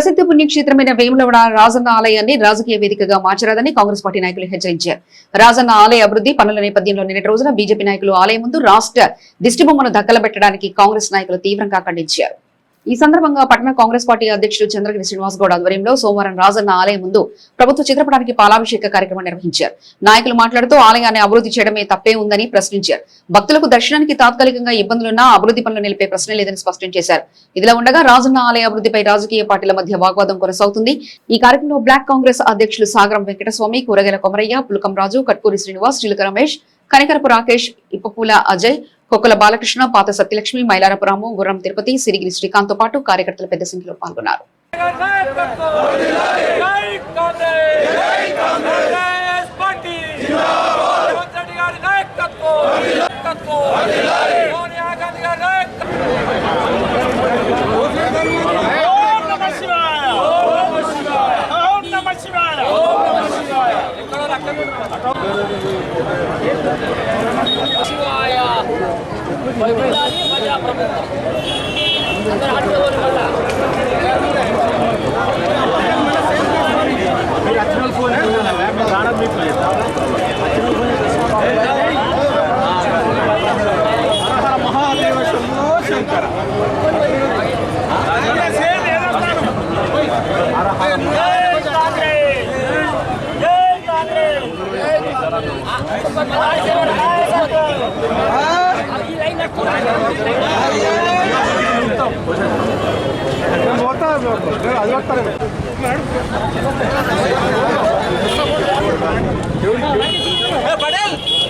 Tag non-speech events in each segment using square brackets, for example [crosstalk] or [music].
ప్రసిద్ధ పుణ్యక్షేత్రమైన వేములవాడ రాజన్న ఆలయాన్ని రాజకీయ వేదికగా మార్చరాదని కాంగ్రెస్ పార్టీ నాయకులు హెచ్చరించారు. రాజన్న ఆలయ అభివృద్ధి పనుల నేపథ్యంలో నిన్నటి రోజున బీజేపీ నాయకులు ఆలయం ముందు రాష్ట్ర దిష్టిబొమ్మను దక్కలబెట్టడానికి కాంగ్రెస్ నాయకులు తీవ్రంగా ఖండించారు. ఈ సందర్భంగా పట్టణ కాంగ్రెస్ పార్టీ అధ్యక్షుడు చంద్రగిరి శ్రీనివాస్ గౌడ్ ఆధ్వర్యంలో సోమవారం రాజన్న ఆలయం ముందు ప్రభుత్వ చిత్రపటానికి పాలాభిషేక కార్యక్రమం నిర్వహించారు. నాయకులు మాట్లాడుతూ ఆలయాన్ని అభివృద్ధి చేయడమే తప్పే ఉందని ప్రశ్నించారు. భక్తులకు దర్శనానికి తాత్కాలికంగా ఇబ్బందులున్నా అభివృద్ధి పనులు నిలిపే ప్రశ్న లేదని స్పష్టం చేశారు. ఇదిలా ఉండగా రాజన్న ఆలయ అభివృద్ధిపై రాజకీయ పార్టీల మధ్య వాగ్వాదం కొనసాగుతుంది. ఈ కార్యక్రమంలో బ్లాక్ కాంగ్రెస్ అధ్యక్షులు సాగరం వెంకటస్వామి కూరగాయల కొమరయ్య పులకం రాజు కట్కూరి శ్రీనివాస్ చిలుక రమేష్ కనికరపు రాకేష్ ఇప్పపూల అజయ్ కొక్కల బాలకృష్ణ పాత సత్యలక్ష్మి మైలారపురాము గుర్రం తిరుపతి సిరిగిరి శ్రీకాంత్తో పాటు కార్యకర్తలు పెద్ద సంఖ్యలో పాల్గొన్నారు. పార్టీ శివాయ ప్రజాప్రభుత్వం అందరూ అడ్డుకోరు మళ్ళా జై కాంగ్రెస్ జై కాంగ్రెస్ [laughs] ఈ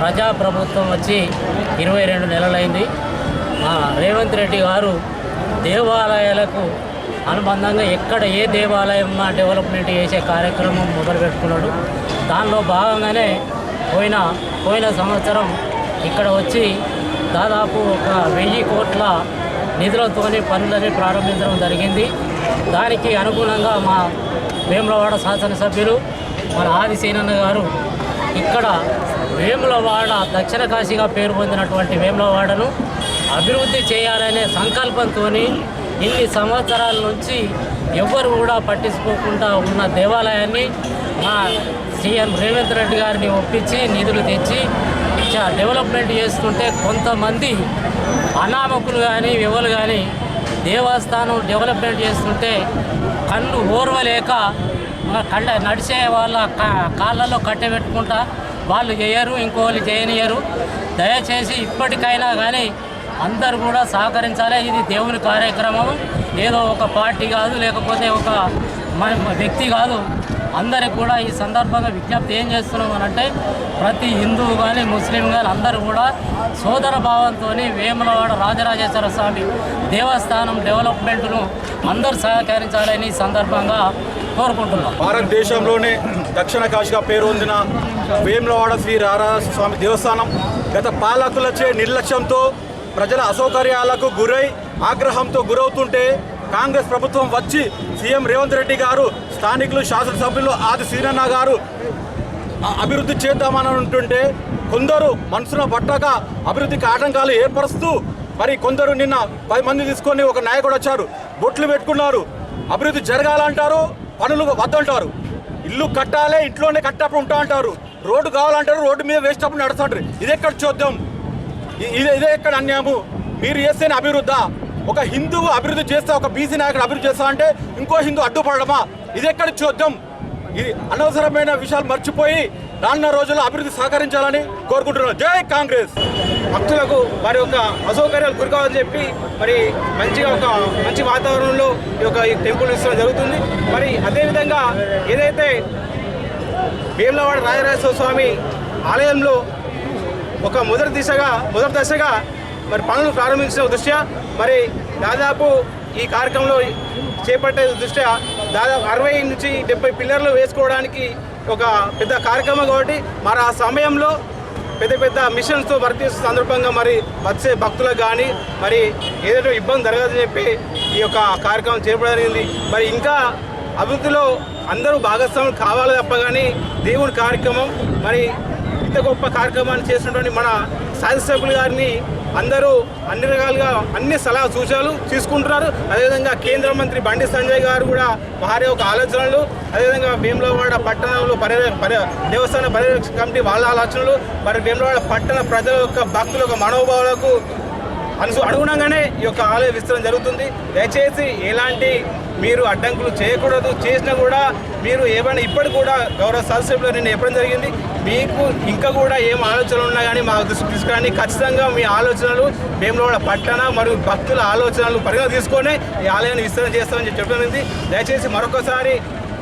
ప్రజాప్రభుత్వం వచ్చి ఇరవై రెండు నెలలైంది. మా రేవంత్ రెడ్డి గారు దేవాలయాలకు అనుబంధంగా ఎక్కడ ఏ దేవాలయం డెవలప్మెంట్ చేసే కార్యక్రమం మొదలు పెట్టుకున్నాడు దానిలో భాగంగానే పోయిన పోయిన సంవత్సరం ఇక్కడ వచ్చి దాదాపు ఒక వెయ్యి కోట్ల నిధులతోని పనులని ప్రారంభించడం జరిగింది. దానికి అనుగుణంగా మా వేములవాడ శాసనసభ్యులు మన ఆదిసేనన్న గారు ఇక్కడ వేములవాడ దక్షిణ కాశీగా పేరు పొందినటువంటి వేములవాడను అభివృద్ధి చేయాలనే సంకల్పంతో ఇన్ని సంవత్సరాల నుంచి ఎవ్వరు కూడా పట్టించుకోకుండా ఉన్న దేవాలయాన్ని మా సీఎం రేవంత్ రెడ్డి గారిని ఒప్పించి నిధులు తెచ్చి చా- డెవలప్మెంట్ చేస్తుంటే కొంతమంది అనామకులు కానీ ఎవరు కానీ దేవస్థానం డెవలప్మెంట్ చేస్తుంటే కళ్ళు ఓర్వలేక కళ్ళ నడిచే వాళ్ళ కా- కాళ్ళలో కట్టెబెట్టుకుంటా వాళ్ళు చేయరు ఇంకోళ్ళు చేయనియరు. దయచేసి ఇప్పటికైనా కానీ అందరు కూడా సహకరించాలి. ఇది దేవుని కార్యక్రమం ఏదో ఒక పార్టీ కాదు లేకపోతే ఒక మ- వ్యక్తి కాదు. అందరికి కూడా ఈ సందర్భంగా విజ్ఞప్తి ఏం చేస్తున్నాం అని అంటే ప్రతి హిందువు కానీ ముస్లిం కానీ అందరూ కూడా సోదర భావంతో వేములవాడ రాజరాజేశ్వర స్వామి దేవస్థానం డెవలప్మెంట్ను అందరూ సహకరించాలని ఈ సందర్భంగా కోరుకుంటున్నాం. భారతదేశంలోనే దక్షిణ కాశీగా పేరు పొందిన వేములవాడ శ్రీ రారాస్వామి దేవస్థానం గత పాలకులచే నిర్లక్ష్యంతో ప్రజల అసౌకర్యాలకు గురై ఆగ్రహంతో గురవుతుంటే కాంగ్రెస్ ప్రభుత్వం వచ్చి సీఎం రేవంత్ రెడ్డి గారు స్థానికులు శాసనసభ్యులు ఆది సీనన్న గారు అభివృద్ధి చేద్దామని అంటుంటే కొందరు మనసున పట్టక అభివృద్ధికి ఆటంకాలు ఏర్పరుస్తూ మరి కొందరు నిన్న పది మంది తీసుకొని ఒక నాయకుడు వచ్చారు బొట్లు పెట్టుకున్నారు. అభివృద్ధి జరగాలంటారు పనులు వద్దంటారు. ఇల్లు కట్టాలి ఇంట్లోనే కట్టప్పుడు ఉంటా అంటారు. రోడ్డు కావాలంటారు రోడ్డు మీద వేసేటప్పుడు నడుస్తుంటారు ఇది ఎక్కడ చూద్దాం ఇ- ఇదే ఇదే ఎక్కడ అన్యాము మీరు చేస్తే అభివృద్ధా. ఒక హిందువు అభివృద్ధి చేస్తే ఒక బీసీ నాయకుడు అభివృద్ధి చేస్తా అంటే ఇంకో హిందూ అడ్డుపడమా ఇది ఎక్కడ చూద్దాం ఇది అనవసరమైన విషయాలు మర్చిపోయి రానున్న రోజుల్లో అభివృద్ధి సహకరించాలని కోరుకుంటున్నాను. జై కాంగ్రెస్! భక్తులకు వారి యొక్క అసౌకర్యాలు గురికావని చెప్పి మరి మంచిగా ఒక మంచి వాతావరణంలో ఈ యొక్క ఈ టెంపుల్ ఇస్తడం జరుగుతుంది. మరి అదేవిధంగా ఏదైతే భీమలవాడ రాజరాజేశ్వర స్వామి ఆలయంలో ఒక మొదటి దిశగా మొదటి దశగా మరి పనులు ప్రారంభించిన దృష్ట్యా మరి దాదాపు ఈ కార్యక్రమంలో చేపట్టే దృష్ట్యా దాదాపు అరవై నుంచి డెబ్బై పిల్లర్లు వేసుకోవడానికి ఒక పెద్ద కార్యక్రమం కాబట్టి మరి ఆ సమయంలో పెద్ద పెద్ద మిషన్స్తో వర్తిస్తున్న సందర్భంగా మరి వచ్చే భక్తులకు కానీ మరి ఏదైనా ఇబ్బంది జరగదని చెప్పి ఈ యొక్క కార్యక్రమం చేపడం జరిగింది. మరి ఇంకా అభివృద్ధిలో అందరూ భాగస్వాములు కావాలి తప్ప కానీ దేవుని కార్యక్రమం మరి ఇంత గొప్ప కార్యక్రమాన్ని చేసినటువంటి మన శాసనసభ్యులు గారిని అందరూ అన్ని రకాలుగా అన్ని సలహా సూచనలు తీసుకుంటున్నారు. అదేవిధంగా కేంద్ర మంత్రి బండి సంజయ్ గారు కూడా వారి యొక్క ఆలోచనలు అదేవిధంగా భీమలవాడ పట్టణంలో పర్య దేవస్థాన పర్యవేక్షణ కమిటీ వాళ్ళ ఆలోచనలు మరి భీమలవాడ పట్టణ ప్రజల యొక్క భక్తుల యొక్క మనోభావాలకు అను అనుగుణంగానే ఈ యొక్క ఆలయ విస్తరణ జరుగుతుంది. దయచేసి ఎలాంటి మీరు అడ్డంకులు చేయకూడదు. చేసినా కూడా మీరు ఏమైనా ఇప్పటికి కూడా గౌరవ సదస్సులో నేను చెప్పడం జరిగింది. మీకు ఇంకా కూడా ఏం ఆలోచనలు ఉన్నా కానీ మా దృష్టికి తీసుకురండి. ఖచ్చితంగా మీ ఆలోచనలు భీమలవాడ పట్టణ మరియు భక్తుల ఆలోచనలు పరిగణ తీసుకొని ఈ ఆలయాన్ని విస్తరణ చేస్తామని చెప్పడం జరిగింది. దయచేసి మరొకసారి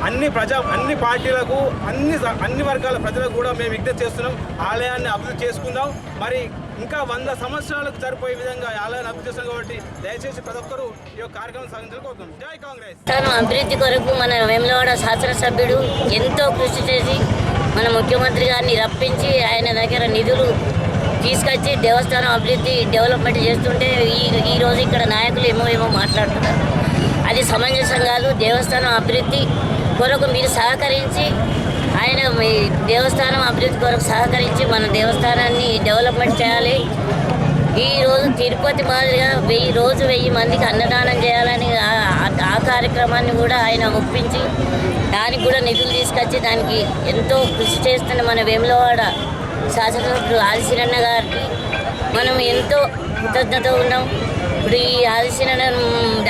అన్ని ప్రజా అన్ని పార్టీలకు అన్ని అన్ని వర్గాల ప్రజలకు కూడా మేము విజ్ఞప్తి చేస్తున్నాం. ఆలయాన్ని అభివృద్ధి చేసుకుందాం. మరి ఇంకా వంద సంవత్సరాలకు సరిపోయే విధంగా ఆలయాన్ని అభివృద్ధి చేస్తున్నాం కాబట్టి దయచేసి ప్రతి ఒక్కరూ ఈ యొక్క కార్యక్రమం సాగించాలని కోరుతున్నాం జై కాంగ్రెస్! తను అభివృద్ధి కొరకు మన వేములవాడ శాసనసభ్యుడు ఎంతో కృషి చేసి మన ముఖ్యమంత్రి గారిని రప్పించి ఆయన దగ్గర నిధులు తీసుకొచ్చి దేవస్థానం అభివృద్ధి డెవలప్మెంట్ చేస్తుంటే ఈ ఈరోజు ఇక్కడ నాయకులు ఏమో ఏమో మాట్లాడుతున్నారు. అది సమంజసం కాదు. దేవస్థానం అభివృద్ధి కొరకు మీరు సహకరించి ఆయన మీ దేవస్థానం అభివృద్ధి కొరకు సహకరించి మన దేవస్థానాన్ని డెవలప్మెంట్ చేయాలి. ఈరోజు తిరుపతి మాదిరిగా వెయ్యి రోజు వెయ్యి మందికి అన్నదానం చేయాలని ఆ- కార్యక్రమాన్ని కూడా ఆయన ఒప్పించి దానికి కూడా నిధులు తీసుకొచ్చి దానికి ఎంతో కృషి చేస్తున్న మన వేములవాడ శాసనసభ్యుడు ఆదిశీరన్న గారికి మనం ఎంతో కృతజ్ఞత ఉన్నాం. ఇప్పుడు ఈ ఆదిశీరన్న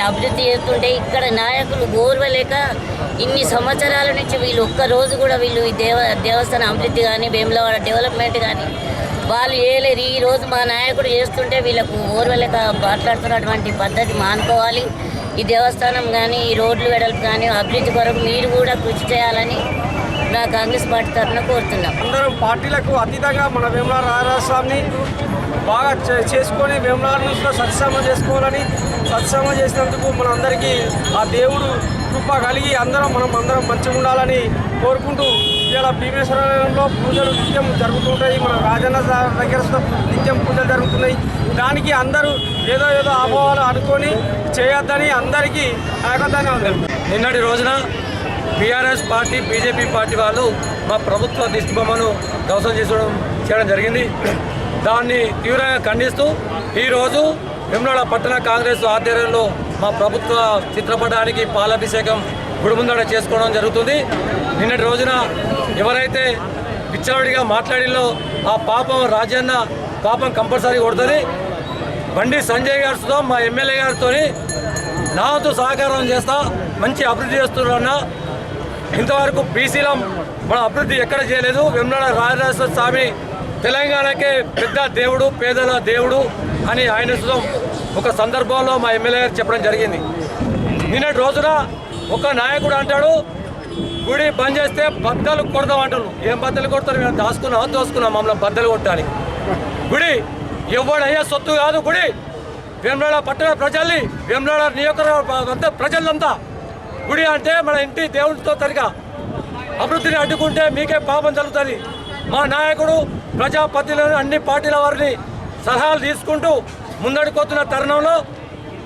అభివృద్ధి చేస్తుంటే ఇక్కడ నాయకులు గోర్వలేక ఇన్ని సంవత్సరాల నుంచి వీళ్ళు ఒక్క రోజు కూడా వీళ్ళు ఈ దేవ దేవస్థానం అభివృద్ధి కానీ వేములవాడ డెవలప్మెంట్ కానీ వాళ్ళు ఏలేరు. ఈ రోజు మా నాయకుడు చేస్తుంటే వీళ్ళకు ఓర్వలేక మాట్లాడుతున్నటువంటి పద్ధతి మానుకోవాలి. ఈ దేవస్థానం కానీ ఈ రోడ్లు వెడల్పు కానీ అభివృద్ధి కొరకు మీరు కూడా కృషి చేయాలని నా కాంగ్రెస్ పార్టీ తరఫున కోరుతున్నాం. అందరం పార్టీలకు అతీతంగా మన వేముల రాజస్వామిని బాగా చే- చేసుకొని వేములవాడలో సత్సంగం చేసుకోవాలని సత్సంగం చేసినందుకు మనందరికీ ఆ దేవుడు కృప కలిగి అందరం మనం అందరం మంచిగా ఉండాలని కోరుకుంటూ ఇలా భీమేశ్వరంలో పూజలు నిత్యం జరుగుతుంటాయి. మన రాజన్న సార్ దగ్గర నిత్యం పూజలు జరుగుతున్నాయి. దానికి అందరూ ఏదో ఏదో ఆభావాలు అనుకొని చేయొద్దని అందరికీ ఏకతానే ఉంది నిన్నటి రోజున బీఆర్ఎస్ పార్టీ బీజేపీ పార్టీ వాళ్ళు మా ప్రభుత్వ దిష్టిబొమ్మను ధ్వంసం చేసడం చేయడం జరిగింది. దాన్ని తీవ్రంగా ఖండిస్తూ ఈరోజు వెమ్లాడ పట్టణ కాంగ్రెస్ ఆధ్వర్యంలో మా ప్రభుత్వ చిత్రపటానికి పాలాభిషేకం గుడిముందడ చేసుకోవడం జరుగుతుంది. నిన్నటి రోజున ఎవరైతే పిచ్చావిడిగా మాట్లాడిలో ఆ పాపం రాజన్న పాపం కంపల్సరీ కొడుతుంది. బండి సంజయ్ గారితో మా ఎమ్మెల్యే గారితో నాతో సహకారం చేస్తా మంచి అభివృద్ధి చేస్తున్నా ఇంతవరకు బీసీల మన అభివృద్ధి ఎక్కడ చేయలేదు. వెమ్లాడ రాజరాజేశ్వర స్వామి తెలంగాణకే పెద్ద దేవుడు పేదల దేవుడు అని ఆయన ఒక సందర్భంలో మా ఎమ్మెల్యే గారు చెప్పడం జరిగింది. నిన్నటి రోజున ఒక నాయకుడు అంటాడు గుడి బంద్ చేస్తే బద్దలు కొడదాం అంటారు ఏం బద్దలు కొడతారు? మేము దాచుకున్నాం దోసుకున్నాం మమ్మల్ని బద్దలు కొట్టాలి గుడి ఎవడయ్యా సొత్తు కాదు గుడి. వేమలాడ పట్టణ ప్రజల్ని వేమలాడ నియోజకవర్గ ప్రజలంతా గుడి అంటే మన ఇంటి దేవుడితో తరిగా అభివృద్ధిని అడ్డుకుంటే మీకే పాపం జరుగుతుంది. మా నాయకుడు ప్రజాపతిలను అన్ని పార్టీల వారిని సలహాలు తీసుకుంటూ ముందడుకోతున్న తరుణంలో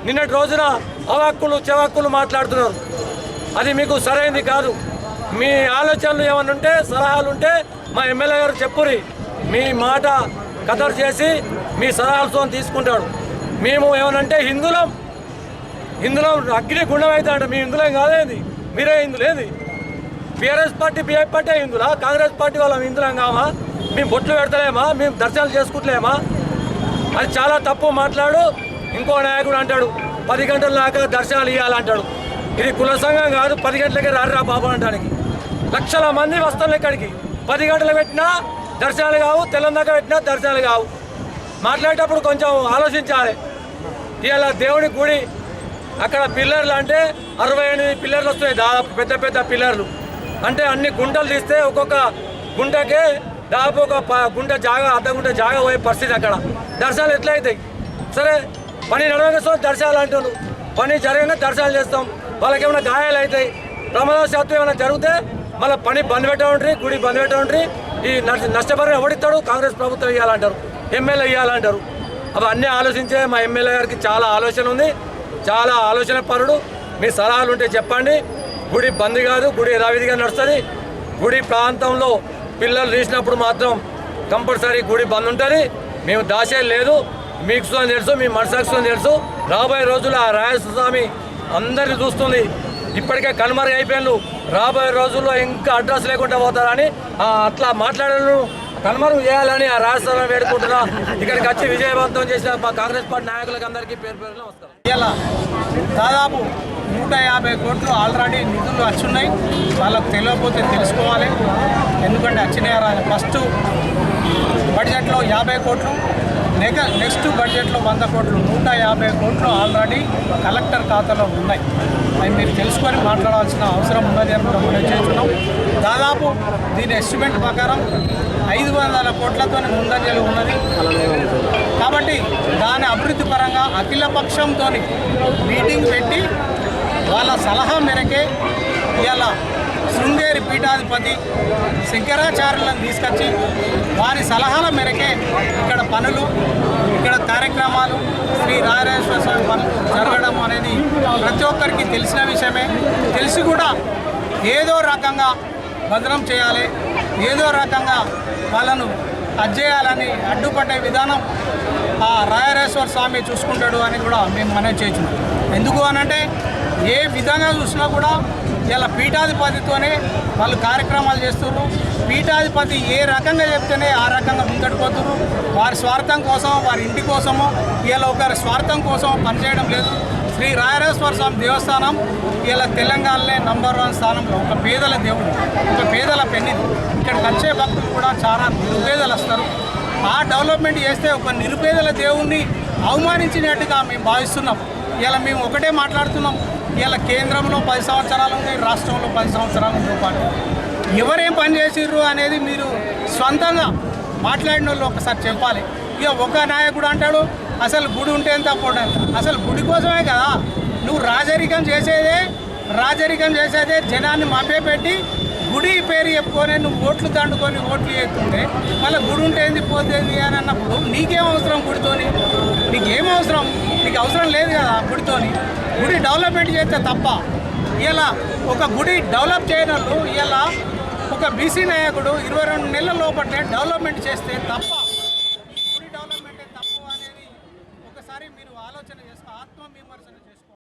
నిన్నటి రోజున అవాక్కులు చెవాక్కులు మాట్లాడుతున్నారు. అది మీకు సరైనది కాదు. మీ ఆలోచనలు ఏమైనా ఉంటే సలహాలు ఉంటే మా ఎమ్మెల్యే గారు చెప్పురి. మీ మాట కదర్ చేసి మీ సలహాలతో తీసుకుంటాడు. మేము ఏమనంటే హిందులం. ఇందులో అగ్ని గుండం అవుతాడు మీ ఇందులో కాదేంది? మీరే హిందులేది బీఆర్ఎస్ పార్టీ బీఐ పార్టీ ఇందులా? కాంగ్రెస్ పార్టీ వాళ్ళం ఇందులో కామా? మేము బొట్లు పెడతలేమా? మేము దర్శనాలు చేసుకుంటలేమా? అది చాలా తప్పు మాట్లాడు ఇంకో నాయకుడు అంటాడు పది గంటల దాకా దర్శనాలు ఇవ్వాలంటాడు ఇది కుల సంఘం కాదు పది గంటలకే రారా బాబు అంటానికి లక్షల మంది వస్తారు ఇక్కడికి. పది గంటలు పెట్టినా దర్శనాలు కావు తెల్లందాక పెట్టినా దర్శనాలు కావు. మాట్లాడేటప్పుడు కొంచెం ఆలోచించాలి. ఇలా దేవుడి గుడి అక్కడ పిల్లర్లు అంటే అరవై ఎనిమిది పిల్లర్లు వస్తున్నాయి దాదాపు పెద్ద పెద్ద పిల్లర్లు. అంటే అన్ని గుంటలు తీస్తే ఒక్కొక్క గుంటకే దాదాపు ఒక ప- గుంట జాగా అర్ధ గుంట జాగా పోయే పరిస్థితి అక్కడ. దర్శనాలు ఎట్లా అవుతాయి సరే పని నడవగా దర్శనాలు అంటారు పని జరగగా దర్శనాలు చేస్తాం. వాళ్ళకి ఏమైనా గాయాలు అవుతాయి ప్రమాదశాత్తు ఏమైనా జరిగితే మళ్ళీ పని బంద్ పెట్టే గుడి బంద్ పెట్టే ఈ నష్ట- ఎవడిస్తాడు కాంగ్రెస్ ప్రభుత్వం ఇవ్వాలంటారు ఎమ్మెల్యే ఇవ్వాలంటారు అవి అన్నీ ఆలోచించే మా ఎమ్మెల్యే గారికి చాలా ఆలోచన ఉంది. చాలా ఆలోచన పరుడు మీ సలహాలు ఉంటే చెప్పండి. గుడి బంద్ కాదు గుడి యథావిధిగా నడుస్తుంది. గుడి ప్రాంతంలో పిల్లలు తీసినప్పుడు మాత్రం కంపల్సరీ గుడి బంద్ ఉంటుంది. మేము దాచే లేదు. మీకు తెలుసు మీ మనసాక్షి తెలుసు. రాబోయే రోజుల్లో ఆ రాయస్వామి స్వామి అందరిని చూస్తుంది. ఇప్పటికే కనుమరుగు అయిపోయినారు రాబోయే రోజుల్లో ఇంకా అడ్రస్ లేకుండా పోతారని అట్లా మాట్లాడను కనుమరుగు చేయాలని ఆ రాజస్థానం వేడుకుంటున్నా. ఇక్కడికి వచ్చి విజయవంతం చేసిన మా కాంగ్రెస్ పార్టీ నాయకులకు అందరికీ పేరు పేరు వస్తారు ఇలా దాదాపు నూట యాభై కోట్లు ఆల్రెడీ నిధులు వచ్చున్నాయి. వాళ్ళకు తెలియకపోతే తెలుసుకోవాలి. ఎందుకంటే వచ్చినాయి ఫస్ట్ బడ్జెట్లో యాభై కోట్లు నెగ నెక్స్ట్ బడ్జెట్లో వంద కోట్లు నూట యాభై కోట్లు ఆల్రెడీ కలెక్టర్ ఖాతాలో ఉన్నాయి. అవి మీరు తెలుసుకొని మాట్లాడాల్సిన అవసరం ఉన్నది అని కూడా మనం చేస్తున్నాం. దాదాపు దీని ఎస్టిమేట్ ప్రకారం ఐదు వందల కోట్లతో ముందంజలు ఉన్నది. కాబట్టి దాని అభివృద్ధి పరంగా అఖిల పక్షంతో మీటింగ్ పెట్టి వాళ్ళ సలహా మేరకే ఇవాళ శృంగేరి పీఠాధిపతి శంకరాచార్యులను తీసుకొచ్చి వారి సలహాల మేరకే ఇక్కడ పనులు ఇక్కడ కార్యక్రమాలు శ్రీ రాజరాజేశ్వర స్వామి పనులు జరగడం అనేది ప్రతి ఒక్కరికి తెలిసిన విషయమే. తెలిసి కూడా ఏదో రకంగా భద్రం చేయాలి ఏదో రకంగా వాళ్ళను అజ్జేయాలని అడ్డుపడే విధానం ఆ రాయరేశ్వర స్వామి చూసుకుంటాడు అని కూడా మేము మనవి చేసినాం ఎందుకు అనంటే ఏ విధంగా చూసినా కూడా ఇలా పీఠాధిపతితోనే వాళ్ళు కార్యక్రమాలు చేస్తున్నారు పీఠాధిపతి ఏ రకంగా చెప్తేనే ఆ రకంగా ముందడిపోతున్నారు వారి స్వార్థం కోసం వారి ఇంటి కోసము ఇలా ఒకరి స్వార్థం కోసం పనిచేయడం లేదు. శ్రీ రాయరేశ్వర స్వామి దేవస్థానం ఇలా తెలంగాణలో నంబర్ వన్ స్థానంలో ఒక పేదల దేవుడు ఒక పేదల పెన్నిది ఇక్కడికి వచ్చే భక్తులు కూడా చాలా నిరుపేదలు వస్తారు. ఆ డెవలప్మెంట్ చేస్తే ఒక నిరుపేదల దేవుణ్ణి అవమానించినట్టుగా మేము భావిస్తున్నాం. ఇలా మేము ఒకటే మాట్లాడుతున్నాం. ఇలా కేంద్రంలో పది సంవత్సరాలు ఉంది రాష్ట్రంలో పది సంవత్సరాలు ఉంది పాటు. ఎవరేం పని చేసిర్రు అనేది మీరు స్వంతంగా మాట్లాడిన వాళ్ళు ఒకసారి చెప్పాలి. ఇక ఒక నాయకుడు అంటాడు అసలు గుడి ఉంటే ఎంత పోటీ అసలు గుడి కోసమే కదా. నువ్వు రాజరికం చేసేదే రాజరికం చేసేదే జనాన్ని మభ్యపెట్టి గుడి పేరు చెప్పుకొని నువ్వు ఓట్లు దండుకొని ఓట్లు చేస్తుంటే మళ్ళీ గుడి ఉంటే ఏంది పోతుంది అని అన్నప్పుడు నీకేం అవసరం గుడితోని? నీకేం అవసరం? నీకు అవసరం లేదు కదా గుడితోని. గుడి డెవలప్మెంట్ చేస్తే తప్ప ఇలా ఒక గుడి డెవలప్ చేయని ఇలా ఒక బీసీ నాయకుడు ఇరవై రెండు నెలల లోపలనే డెవలప్మెంట్ చేస్తే తప్ప